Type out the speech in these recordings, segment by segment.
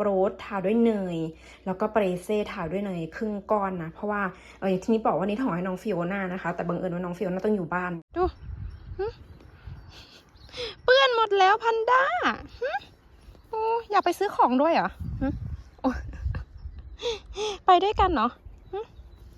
ปรดทาด้วยเนย แล้วก็เปรเซ่ทาด้วยเนยครึ่งก้อนนะ เพราะว่าเออทีนี้บอกว่านี่ถอให้น้องฟิโอน่านะคะ แต่บังเอิญว่าน้องฟิโอน่าต้องอยู่บ้าน ดูหึเปื้อนหมดแล้วพันด้าหึโอ้อยากไปซื้อของด้วยเหรอหึโอ้ไปด้วยกันเนาะ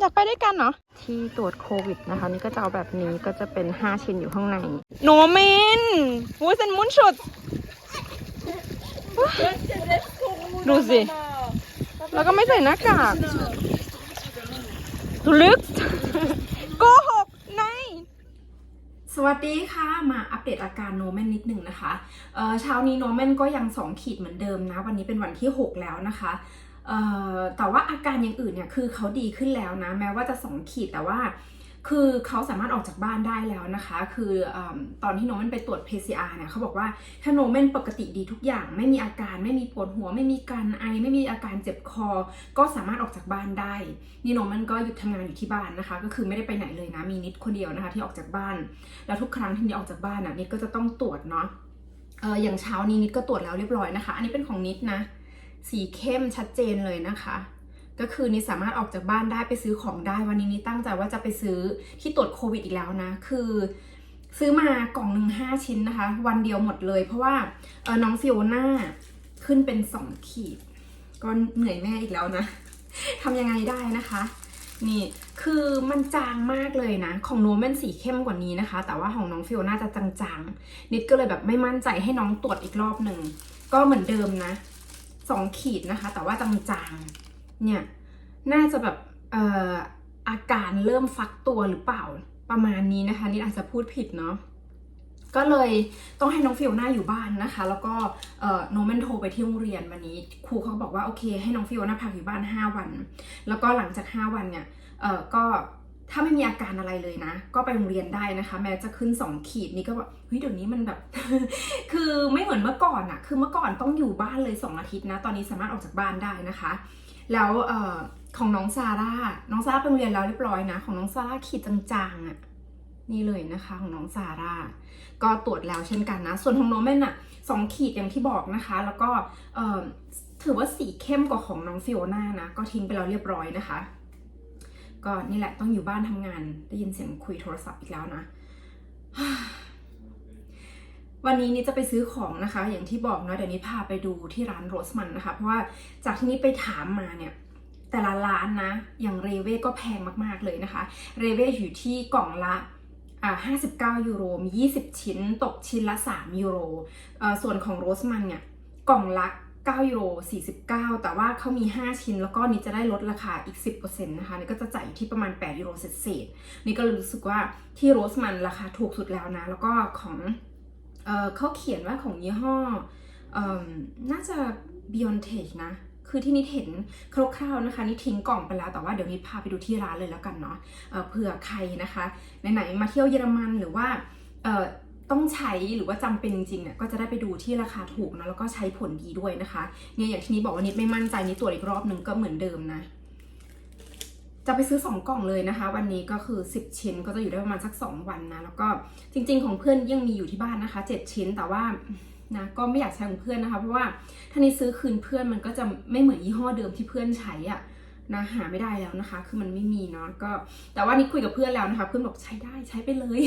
อยากไปด้วยกันเนาะที่ตรวจโควิดนะคะ นี่ก็จะเอาแบบนี้ก็จะเป็น 5 ชิ้นอยู่ข้างในโนเมนวูเซนมุนชุด ดูสิ แล้วก็ไม่ใส่หน้ากากทุลึกโกหกในสวัสดีค่ะ มาอัปเดตอาการโนแมนนิดหนึ่งนะคะเอ่อเช้านี้โนแมนก็ยัง 2 ขีดเหมือนเดิมนะ วันนี้เป็นวันที่ 6 แล้วนะคะเอ่อแต่ว่าอาการอย่างอื่นเนี่ยคือเขาดีขึ้นแล้วนะ แม้ว่าจะ 2 ขีดแต่ว่า คือเขาสามารถออกจากบ้านได้แล้วนะคะ คืออตอนที่โนแมนไปตรวจ PCR เนี่ยเขาบอกว่าถ้าโนแมนปกติดีทุกอย่าง ไม่มีอาการ ไม่มีปวดหัว ไม่มีการไอ ไม่มีอาการเจ็บคอ ก็สามารถออกจากบ้านได้ นี่โนแมนก็หยุดทำงานอยู่ที่บ้านนะคะ ก็คือไม่ได้ไปไหนเลยนะ มีนิดคนเดียวนะคะ ที่ออกจากบ้าน แล้วทุกครั้งที่นิดออกจากบ้านอะนิดก็จะต้องตรวจเนาะเอออย่างเช้านี้นิดก็ตรวจแล้วเรียบร้อยนะคะ อันนี้เป็นของนิดนะ สีเข้มชัดเจนเลยนะคะ ก็คือนิดสามารถออกจากบ้านได้ไปซื้อของได้ วันนี้นิดตั้งใจว่าจะไปซื้อที่ตรวจโควิดอีกแล้วนะ คือ ซื้อมากล่องหนึ่งห้าชิ้นนะคะ วันเดียวหมดเลย เพราะว่าเออน้องฟิโอน่าขึ้นเป็นสองขีด ก็เหนื่อยแม่อีกแล้วนะทำยังไงได้นะคะ นี่คือมันจางมากเลยนะ ของโนแมนสีเข้มกว่านี้นะคะ แต่ว่าของน้องฟิโอน่าจะจางๆนิดก็เลยแบบไม่มั่นใจให้น้องตรวจอีกรอบหนึ่งก็เหมือนเดิมนะสองขีดนะคะ แต่ว่าจางๆ เนี่ยน่าจะแบบเอ่ออาการเริ่มฟักตัวหรือเปล่าประมาณนี้นะคะนี่อาจจะพูดผิดเนาะก็เลยต้องให้น้องฟิโอน่าอยู่บ้านนะคะ แล้วก็เอ่อโนแมนโทรไปที่โรงเรียนวันนี้ ครูเขาบอกว่าโอเค ให้น้องฟิโอน่าพักอยู่บ้าน 5 วัน แล้วก็หลังจาก 5 วันเนี่ยเอ่อก็ถ้าไม่มีอาการอะไรเลยนะ ก็ไปโรงเรียนได้นะคะ แม้จะขึ้น 2 ขีดนี่ก็แบบเฮ้ยเดี๋ยวนี้มันแบบ คือไม่เหมือนเมื่อก่อนอะคือเมื่อก่อนต้องอยู่บ้านเลย 2 อาทิตย์นะ ตอนนี้สามารถออกจากบ้านได้นะคะ แล้วเออของน้องซาร่า น้องซาร่าไปโรงเรียนแล้วเรียบร้อยนะ ของน้องซาร่าขีดจางๆอะนี่เลยนะคะของน้องซาร่า ก็ตรวจแล้วเช่นกันนะ ส่วนของโนแม่นอะสองขีดอย่างที่บอกนะคะ แล้วก็เออถือว่าสีเข้มกว่าของน้องฟิโอน่านะ ก็ทิ้งไปแล้วเรียบร้อยนะคะ ก็นี่แหละต้องอยู่บ้านทำงาน ได้ยินเสียงคุยโทรศัพท์อีกแล้วนะ วันนี้นี่จะไปซื้อของนะคะ อย่างที่บอกเนาะเดี๋ยวนี้พาไปดูที่ร้านโรสมันนะคะ เพราะว่าจากที่นี้ไปถามมาเนี่ยแต่ละร้านนะ อย่างเรเว่ก็แพงมากๆเลยนะคะ เรเว่อยู่ที่กล่องละอ่า59 ยูโรมี 20 ชิ้น ตกชิ้นละ 3 ยูโรเอ่อส่วนของโรสมันเนี่ย กล่องละ 9 ยูโร 49 แต่ว่าเขามี 5 ชิ้น แล้วก็นี่จะได้ลดราคาอีก 10%นะคะ นี่ก็จะจ่ายอยู่ที่ประมาณ 8 ยูโรเศษๆนี่ก็เลยรู้สึกว่าที่โรสมันราคาถูกสุดแล้วนะ แล้วก็ของ เขาเขียนว่าของยี่ห้ออน่าจะ Biontech นะ คือที่นิดเห็นคร่าวๆนะคะนี่ทิ้งกล่องไปแล้ว แต่ว่าเดี๋ยวนิดพาไปดูที่ร้านเลยแล้วกันเนาะเเผื่อใครนะคะไหนๆมาเที่ยวเยอรมันหรือว่าต้องใช้หรือว่าจำเป็นจริงๆเนี่ยก็จะได้ไปดูที่ราคาถูกนะแล้วก็ใช้ผลดีด้วยนะคะเนี่ยอย่างที่นี้บอกว่านิดไม่มั่นใจนิดตรวจอีกรอบหนึ่งก็เหมือนเดิมนะ จะไปซื้อ 2 กล่องเลยนะคะ วันนี้ก็คือ 10 ชิ้นก็จะอยู่ได้ประมาณสัก 2 วันนะ แล้วก็จริง ๆ ของเพื่อนยังมีอยู่ที่บ้านนะคะ 7 ชิ้นแต่ว่านะก็ไม่อยากใช้ของเพื่อนนะคะ เพราะว่าถ้านี้ซื้อคืนเพื่อนมันก็จะไม่เหมือนยี่ห้อเดิมที่เพื่อนใช้อะนะหาไม่ได้แล้วนะคะ คือมันไม่มีเนาะก็แต่ว่านี่คุยกับเพื่อนแล้วนะคะ เพื่อนบอกใช้ได้ใช้ไปเลย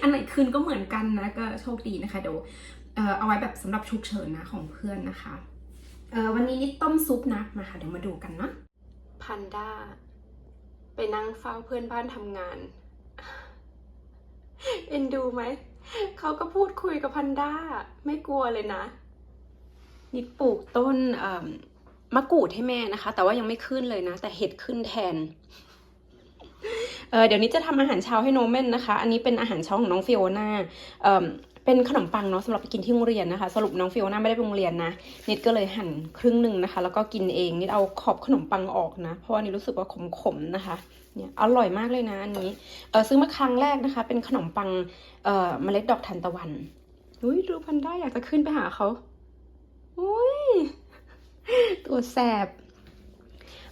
อันไหนคืนก็เหมือนกันนะก็โชคดีนะคะเดี๋ยวเออเอาไว้แบบสำหรับฉุกเฉินนะของเพื่อนนะคะเออวันนี้นิดต้มซุปนะมาค่ะเดี๋ยวมาดูกันเนาะพันด้า ไปนั่งเฝ้าเพื่อนบ้านทำงาน เอ็นดูไหม เขาก็พูดคุยกับพันด้า ไม่กลัวเลยนะ นิดปลูกต้นมะกรูดให้แม่นะคะ แต่ว่ายังไม่ขึ้นเลยนะ แต่เห็ดขึ้นแทนเเดี๋ยวนี้จะทำอาหารเช้าให้โนเมนนะคะ อันนี้เป็นอาหารเช้าของน้องฟิโอนา เป็นขนมปังเนาะสำหรับไปกินที่โรงเรียนนะคะ สรุปน้องฟิโอน่าไม่ได้ไปโรงเรียนนะนิดก็เลยหั่นครึ่งหนึ่งนะคะ แล้วก็กินเองนิดเอาขอบขนมปังออกนะ เพราะว่านิดรู้สึกว่าขมๆนะคะเนี่ยอร่อยมากเลยนะอันนี้เออซื้อมาครั้งแรกนะคะ เป็นขนมปังเอ่อเมล็ดดอกทานตะวันอุ้ยดูพันได้อยากจะขึ้นไปหาเขาอุ้ยตัวแสบ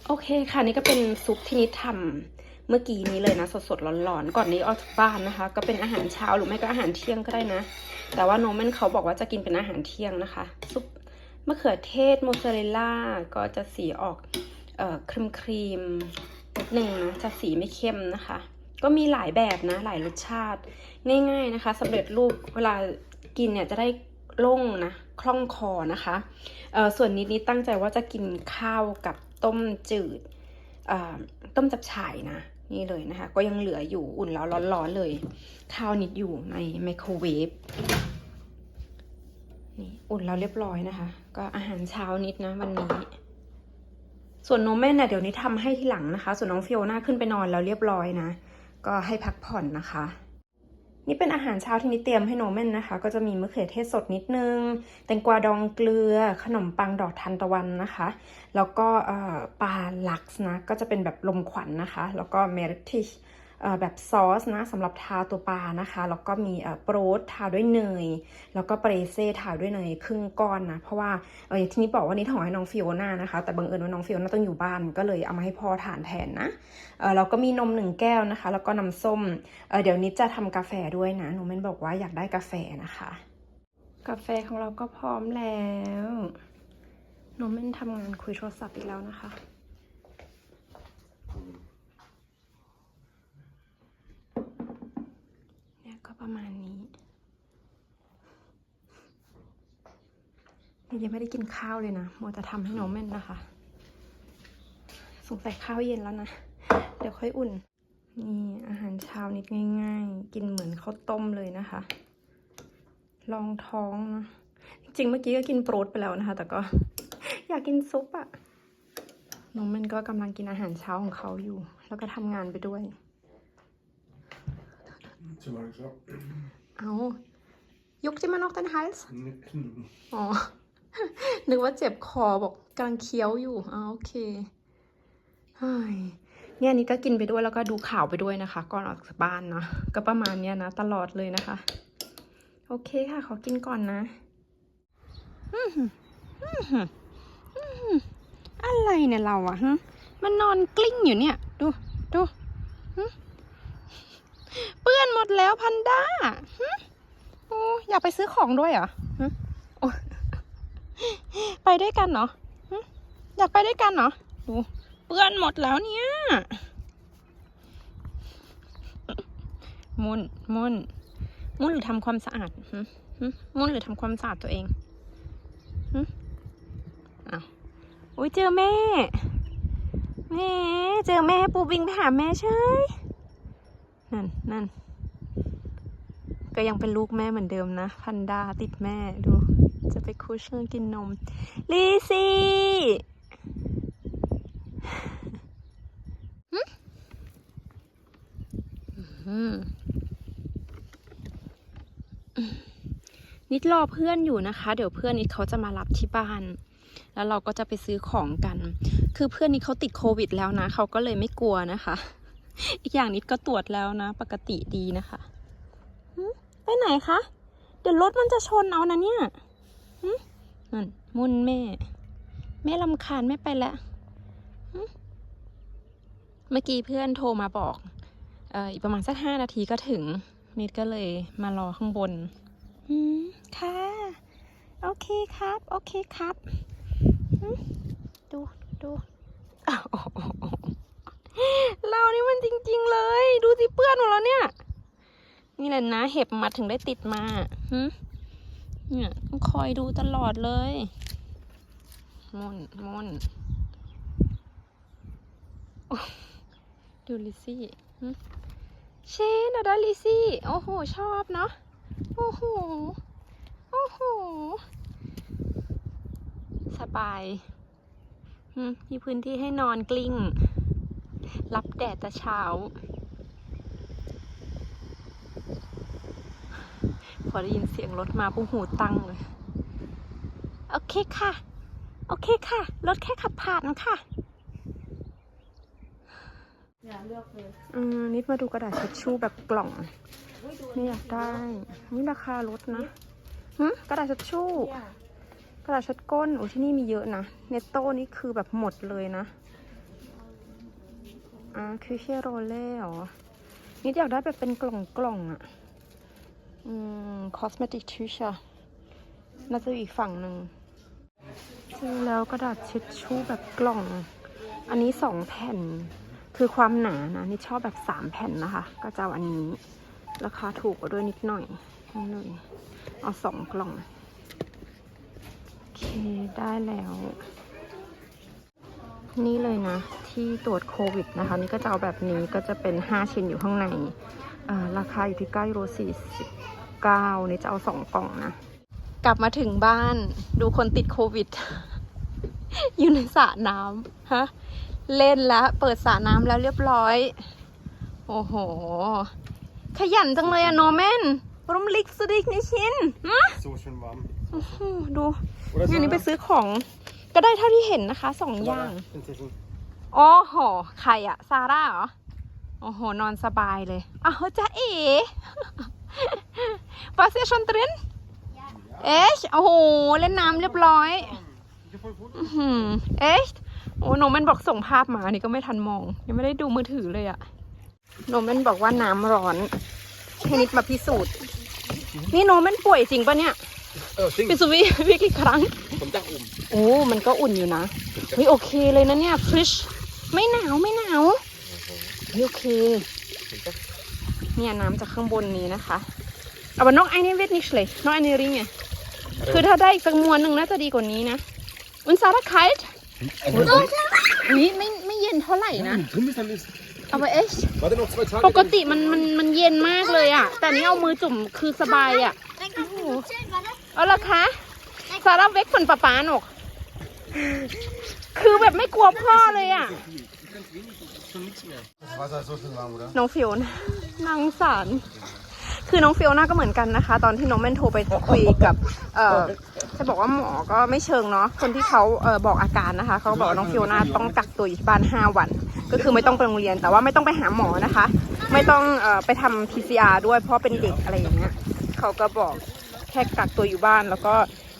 โอเคค่ะนี่ก็เป็นซุปที่นิดทำ เมื่อกี้นี้เลยนะ สดๆร้อนๆก่อนนี้ออกจากบ้านนะคะ ก็เป็นอาหารเช้าหรือไม่ก็อาหารเที่ยงก็ได้นะ แต่ว่าโนแมนเขาบอกว่าจะกินเป็นอาหารเที่ยงนะคะซุปมะเขือเทศโมซาเรลล่าก็จะสีออกเอ่อครีมครีมๆนิดหนึ่งนะจะสีไม่เข้มนะคะ ก็มีหลายแบบนะหลายรสชาติ ง่าย ๆนะคะสำเร็จรูปเวลากินเนี่ยจะได้โล่งนะคล่องคอนะคะเอ่อส่วนนิดนี้ตั้งใจว่าจะกินข้าวกับต้มจืดต้มจับฉ่ายนะ นี่เลยนะคะ ก็ยังเหลืออยู่อุ่นแล้วร้อนๆเลย ข้าวนิดอยู่ในไมโครเวฟนี่อุ่นแล้วเรียบร้อยนะคะ ก็อาหารเช้านิดนะวันนี้ ส่วนนมแม่เนี่ยเดี๋ยวนี้ทำให้ที่หลังนะคะ ส่วนน้องฟิโอน่าขึ้นไปนอนแล้วเรียบร้อยนะ ก็ให้พักผ่อนนะคะ นี่เป็นอาหารเช้าที่นิดเตรียมให้โนแมนนะคะ ก็จะมีมะเขือเทศสดนิดนึง แตงกวาดองเกลือ ขนมปังดอกทานตะวันนะคะ แล้วก็ปลาลักซ์นะ ก็จะเป็นแบบลมขวันนะคะ แล้วก็เมริทิช แบบซอสนะสำหรับทาตัวปลานะคะ แล้วก็มีโปรตทาด้วยเนย แล้วก็เปรเซ่ทาด้วยเนยครึ่งก้อนนะ เพราะว่าเออที่นี้บอกว่านี่ถอให้น้องฟิโอน่านะคะ แต่บังเอิญว่าน้องฟิโอน่าต้องอยู่บ้าน ก็เลยเอามาให้พ่อทานแทนนะเออเราก็มีนมหนึ่งแก้วนะคะ แล้วก็น้ำส้มเออเดี๋ยวนิดจะทำกาแฟด้วยนะหนูเมนบอกว่าอยากได้กาแฟนะคะ กาแฟของเราก็พร้อมแล้วหนูเมนทำงานคุยโทรศัพท์อีกแล้วนะคะ เนี่ยก็ ประมาณนี้ยังไม่ได้กินข้าวเลยนะโมัวแต่ทำให้น้องเม่นนะคะ สงสัยข้าวเย็นแล้วนะ เดี๋ยวค่อยอุ่น นี่อาหารเช้านิดง่าย ๆ กินเหมือนข้าวต้มเลยนะคะลองท้องนะ จริงๆเมื่อกี้ก็กินโปรดไปแล้วนะคะ แต่ก็ อยากกินซุปอะน้องเม่นก็กำลังกินอาหารเช้าของเขาอยู่ แล้วก็ทำงานไปด้วย Toen was ik zo. เอายกจิมานอกตันไฮส์ Niks. อ๋อ นึกว่าเจ็บคอบอกกำลังเคี้ยวอยู่อ๋อโอเคเฮ้ยเนี่ยอันนี้ก็กินไปด้วยแล้วก็ดูข่าวไปด้วยนะคะ ก่อนออกจากบ้านเนาะ ก็ประมาณเนี้ยนะ ตลอดเลยนะคะ โอเคค่ะ ขอกินก่อนนะอื้อหืออื้อหืออื้อหืออะไรเนี่ยเราอะฮะมันนอนกลิ้งอยู่เนี่ย ดู ดูหึ เปื้อนหมดแล้วพันด้าหึโอ้อยากไปซื้อของด้วยเหรอหึโอ้ไปด้วยกันเหรออยากไปด้วยกันเหรอดูเปื้อนหมดแล้วเนี่ยมุนมุนมุนหรือทำความสะอาดมุนหรือทำความสะอาดตัวเองอ้าวอุ้ยเจอแม่ แม่ เจอแม่ปูบิงไปหาแม่เฉย นั่นนั่นก็ยังเป็นลูกแม่เหมือนเดิมนะ พันดาติดแม่ดู จะไปคุชเรื่องกินนม ลีซี่หึอืมนิดรอเพื่อนอยู่นะคะ เดี๋ยวเพื่อนนิดเขาจะมารับที่บ้าน แล้วเราก็จะไปซื้อของกัน คือเพื่อนนี้เขาติดโควิดแล้วนะ เขาก็เลยไม่กลัวนะคะ อีกอย่างนิดก็ตรวจแล้วนะ ปกติดีนะคะไปไหนคะ เดี๋ยวรถมันจะชนเอานะเนี่ยนั่นมุนแม่ แม่ลำคาญแม่ไปแล้วเมื่อกี้เพื่อนโทรมาบอกเอ,อ,อีกประมาณสักห้านาทีก็ถึง นิดก็เลยมารอข้างบน อืม ค่ะ โอเคครับ โอเคครับ ดูดูอ้าว เรานี่มันจริง ๆ เลย ดูสิเปื้อนหมดแล้วเนี่ย นี่แหละนะ เห็บมัดถึงได้ติดมาหเนี่ยต้องคอยดูตลอดเลยมนมนโอ้ดูลิซี่เชนอะด้ลิซี่ โอ้โห ชอบเนาะ โอ้โห โอ้โห สบาย มีพื้นที่ให้นอนกลิ้ง รับแดดแต่เช้า พอได้ยินเสียงรถมาปุ๊บหูตั้งเลย โอเคค่ะ โอเคค่ะ รถแค่ขับผ่านค่ะอย่าเลือกเลยอืมนิดมาดูกระดาษเช็ดชู่แบบกล่องไม่อยากได้ นี่ราคาลดนะหึกระดาษเช็ดชู่อย่ากระดาษเช็ดก้นโอ้ที่นี่มีเยอะนะ เนตโต้นี่คือแบบหมดเลยนะ อ่าคือเชโรเล่เหรอนิดอยากได้แบบเป็นกล่องกล่องๆอะอืม cosmetic tissue น่าจะอีกฝั่งหนึ่งแล้วกระดาษเช็ดชู่แบบกล่อง อันนี้สองแผ่น คือความหนานะ นี่ชอบแบบสามแผ่นนะคะ ก็จะเอาอันนี้ ราคาถูกกว่าด้วยนิดหน่อยนี่เลยเอาสองกล่อง โอเค ได้แล้ว นี่เลยนะ ที่ตรวจโควิดนะคะ นี่ก็จะเอาแบบนี้ก็จะเป็น 5 ชิ้นอยู่ข้างในอ่าราคาอยู่ที่9ยูโร49นี่จะเอา2กล่องนะ กลับมาถึงบ้านดูคนติดโควิด อยู่ในสระน้ำฮะเล่นแล้ว เปิดสระน้ำแล้วเรียบร้อย โอ้โห ขยันจังเลยอะโนแมนรมลิกสุดิกในชินฮะ So schön warm. โอ้โหดู Oder งานนี้ไป Sarah? ซื้อของ ก็ได้เท่าที่เห็นนะคะสองอย่าง Prinzessin. อ๋อโหใครอะซาร่าเหรอโอ้โหนอนสบายเลยอ้าวจ้าเอ๋ Was ist schon drin เอ๊ะโอ้โหเล่นน้ำเรียบร้อย Ja, voll gut. อื้อหืมเอ๊ะโอ้โนแมนบอกส่งภาพมานี่ก็ไม่ทันมอง ยังไม่ได้ดูมือถือเลยอะโนแมนบอกว่าน้ำร้อนให้นิดมาพิสูจน์ นี่โนแมนป่วยจริงปะเนี่ย Oh, sing. พิสูจน์วิวิกี่ครั้ง Vom Dach oben. โอ้มันก็อุ่นอยู่นะเฮ้ยโอเคเลยนะเนี่ยฟริชไม่หนาวไม่หนาวเฮ้ยโอเคเนี่ยน้ำจากข้างบนนี้นะคะเอาบันนกไอ้นี่เวทนิชเลยนกไอ้นี่ริงไงคือถ้าได้อีกสักมวนหนึ่งน่าจะดีกว่านี้นะอุนซาระไคท์นี่ไม่ไม่เย็นเท่าไหร่นะ Drin bist, dann ist. เอาไปเอ๊ะ Warte noch zwei Tage. ปกติมันมันมันเย็นมากเลยอะแต่นี่เอามือจุ่มคือสบายอะ Dann kannst du gut chillen, warte. เอาละคะ ซาร่าเวกฝนปะป๊าหนก คือแบบไม่กลัวพ่อเลยอะน้องฟิวนะนางสาร คือน้องฟิวน่าก็เหมือนกันนะคะ ตอนที่น้องแมนโทรไปคุยกับ เอ่อจะบอกว่าหมอก็ไม่เชิงเนาะ คนที่เขาเอ่อบอกอาการนะคะ เขาบอกว่าน้องฟิวน่าต้องกักตัวอยู่ที่บ้าน 5 วัน ก็คือไม่ต้องไปโรงเรียน แต่ว่าไม่ต้องไปหาหมอนะคะ ไม่ต้องเอ่อไปทำ PCR ด้วยเพราะเป็นเด็กอะไรอย่างเงี้ย เขาก็บอกแค่กักตัวอยู่บ้านแล้วก็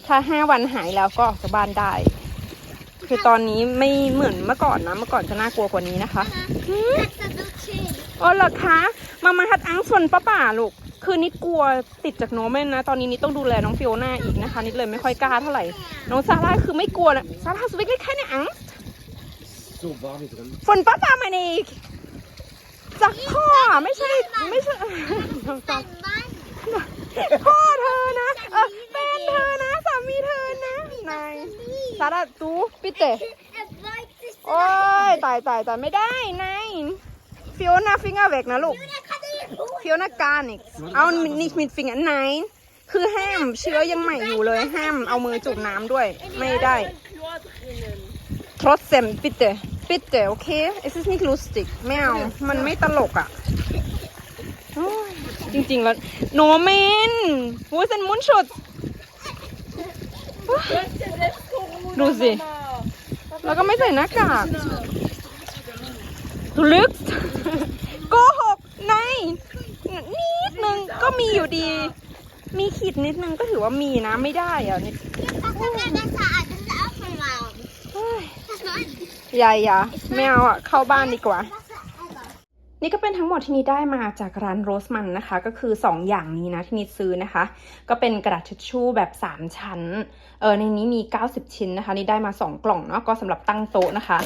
ถ้า5วันหายแล้วก็ออกจากบ้านได้ คือตอนนี้ไม่เหมือนเมื่อก่อนนะ เมื่อก่อนจะน่ากลัวกว่านี้นะคะ Kannst du gut chillen. อ๋อเหรอคะมามาฮัดอังส่วนป้าป่าลูก คือนิดกลัวติดจากโนแมนนะ ตอนนี้นิดต้องดูแลน้องฟิโอน่าอีกนะคะ นิดเลยไม่ค่อยกล้าเท่าไหร่ น้องซาร่าคือไม่กลัวนะซาร่าสวิกเล็กแค่เนี่ยอัง So warm hier drin. ฝนป้าป่ามาอีกจากพ่อไม่ใช่ไม่ใช่น้องซา Dein Mann. พ่อเธอนะเออ มีเธอนะนายซาร่าตูปิเต Er beugt sich. โอ้ยตายตายตายไม่ได้นายฟิโอน่าฟิงเกอร์เวกนะลูก Er kann nicht gut. ฟิโอนาการนิกเอานิกมิดฟิงอันไหนคือห้ามเชื้อยังใหม่อยู่เลยห้ามเอามือจุ่มน้ำด้วย ไม่ได้ trotzdem bitte bitte okay es ist nicht lustig ไม่เอามันไม่ตลกอะโอ้ยจริงๆแล้วโนเมนวูสันมุนชุด ดูสิ แล้วก็ไม่ใส่หน้ากากทุลึกโกหกในนิดนึงก็มีอยู่ดี มีขีดนิดนึงก็ถือว่ามีนะไม่ได้อะนี่ Das ist ja besser als das ist auch schon warm. เฮ้ย Das soll ใหญ่อะไม่เอาอะ เข้าบ้านดีกว่า Wasser selber. นี่ก็เป็นทั้งหมดที่นิดได้มาจากร้านโรสมันนะคะ ก็คือ 2 อย่างนี้นะที่นิดซื้อนะคะ ก็เป็นกระดาษทิชชู่แบบ 3 ชั้น เออในนี้มี 90 ชิ้นนะคะนี่ได้มา 2 กล่องเนาะก็สำหรับตั้งโต๊ะนะคะ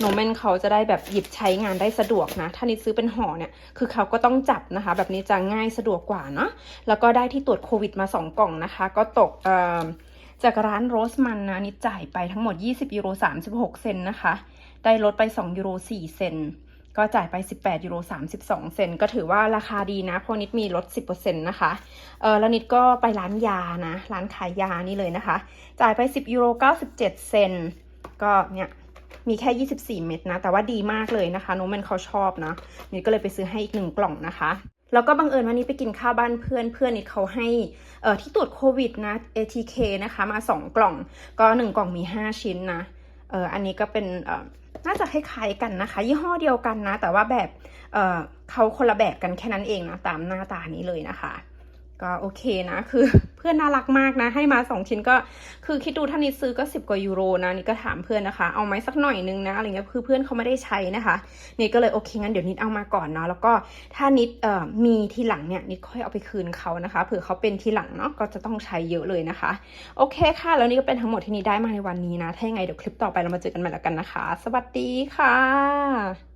โนเมนเขาจะได้แบบหยิบใช้งานได้สะดวกนะ ถ้านิดซื้อเป็นห่อเนี่ยคือเขาก็ต้องจับนะคะ แบบนี้จะง่ายสะดวกกว่าเนาะแล้วก็ได้ที่ตรวจโควิดมา 2 กล่องนะคะ ก็ตกเอ่อจากร้านโรสมันนะนิดจ่ายไปทั้งหมด 20ยูโร36 เซนนะคะ ได้ลดไป 2ยูโร4เซน ก็จ่ายไป 18ยูโร32 เซนก็ถือว่าราคาดีนะ เพราะนิดมีลด 10%นะคะเออแล้วนิดก็ไปร้านยานะ ร้านขายยานี่เลยนะคะ จ่ายไป 10ยูโร97 เซนก็เนี่ยมีแค่ 24 เม็ดนะ แต่ว่าดีมากเลยนะคะ โนมันเขาชอบนะ นิดก็เลยไปซื้อให้อีกหนึ่งกล่องนะคะ แล้วก็บังเอิญวันนี้ไปกินข้าวบ้านเพื่อน เพื่อนนิดเขาให้ เอ่อ ที่ตรวจโควิดนะ ATK นะคะ มา 2 กล่อง ก็ 1 กล่องมี 5 ชิ้นนะ เอออันนี้ก็เป็น เอ่อ น่าจะคล้ายๆกันนะคะ ยี่ห้อเดียวกันนะ แต่ว่าแบบเเขาคนละแบบกันแค่นั้นเองนะตามหน้าตานี้เลยนะคะ ก็โอเคนะ คือเพื่อนน่ารักมากนะ ให้มาสองชิ้นก็คือคิดดูถ้านิดซื้อก็สิบกว่ายูโรนะนี่ก็ถามเพื่อนนะคะ เอาไหมสักหน่อยนึงนะอะไรเงี้ยคือเพื่อนเขาไม่ได้ใช้นะคะนี่ก็เลยโอเคงั้นเดี๋ยวนิดเอามาก่อนเนาะแล้วก็ถ้านิดเอ่อมีทีหลังเนี่ยนิดค่อยเอาไปคืนเขานะคะเผื่อเขาเป็นทีหลังเนาะก็จะต้องใช้เยอะเลยนะคะ โอเคค่ะแล้วนี่ก็เป็นทั้งหมดที่นิดได้มาในวันนี้นะถ้ายังไงเดี๋ยวคลิปต่อไปเรามาเจอกันใหม่แล้วกันนะคะ สวัสดีค่ะ